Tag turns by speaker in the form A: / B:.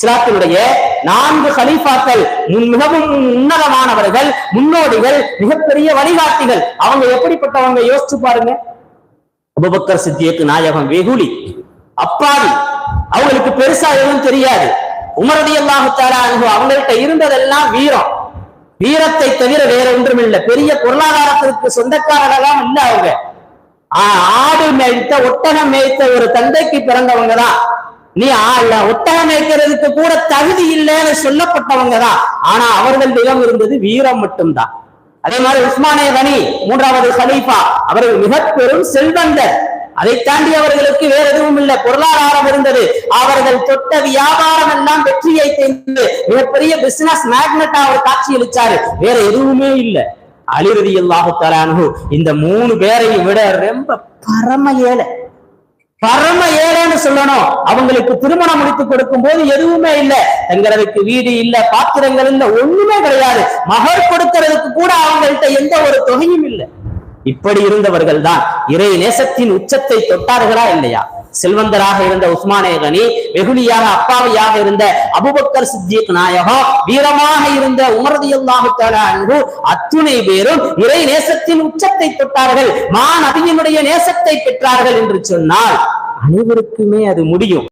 A: இஸ்லாத்தினுடைய நான்கு ஹலீஃபாக்கள் முன்- மிகவும் உன்னதமானவர்கள் முன்னோடிகள் மிகப்பெரிய வழிகாட்டிகள். அவங்க எப்படிப்பட்டவங்க? யோசிச்சு பாருங்க. அபுபக்கர் சித்தியக்கு நாயகம் வெகுளி அப்பாவி. அவங்களுக்கு பெருசா எதுவும் தெரியாது. உமரதி அல்லாஹுத்தாரா அவங்கள்ட்ட இருந்ததெல்லாம் வீரம். வீரத்தை தவிர வேற ஒன்றும் இல்லை பெரிய பொருளாதாரத்திற்கு சொந்தக்காரர்களாம் இல்ல அவங்க. ஆடு மேய்த்த ஒட்டகம் மேய்த்த ஒரு தந்தைக்கு பிறந்தவங்க தான். நீ ஆ- ஒட்டகம் மேய்க்கிறதுக்கு கூட தகுதி இல்லைன்னு சொல்லப்பட்டவங்க தான் ஆனா அவர்களிடம் இருந்தது வீரம் மட்டும்தான். அதே மாதிரி உஸ்மானே கனி மூன்றாவது சலீஃபா அவர்கள் மிக பெரும் செல்வந்தர். அதை தாண்டி அவர்களுக்கு வேற எதுவும் இல்லை. பொருளாதாரம் இருந்தது. அவர்கள் தொட்ட வியாபாரம் எல்லாம் வெற்றியை தெரிந்து மிகப்பெரிய பிசினஸ் மேக்னட்டா அவர் காட்சியளிச்சாரு வேற எதுவுமே இல்லை. அலிரதி அல்லாஹு தலானு இந்த மூணு பேரையும் விட ரொம்ப பரம ஏழை. பரம ஏழைன்னு சொல்லணும். அவங்களுக்கு திருமணம் முடித்து கொடுக்கும் போது எதுவுமே இல்லை. தங்குறதுக்கு வீடு இல்ல பாத்திரங்கள் இல்ல ஒண்ணுமே கிடையாது. மகள் கொடுக்கறதுக்கு கூட அவங்கள்ட்ட எந்த ஒரு தொகையும் இல்லை. இப்படி இருந்தவர்கள் தான் இறை நேசத்தின் உச்சத்தை தொட்டார்களா இல்லையா? செல்வந்தராக இருந்த உஸ்மானே கனி வெகுளியாக அப்பாவியாக இருந்த அபுபக்கர் சித்திக் நாயகம் வீரமாக இருந்த உமரது அன்பு அத்துணை பேரும் இறை நேசத்தின் உச்சத்தை தொட்டார்கள் மான் நபியினுடைய நேசத்தை பெற்றார்கள் என்று சொன்னால் அனைவருக்குமே அது முடியும்.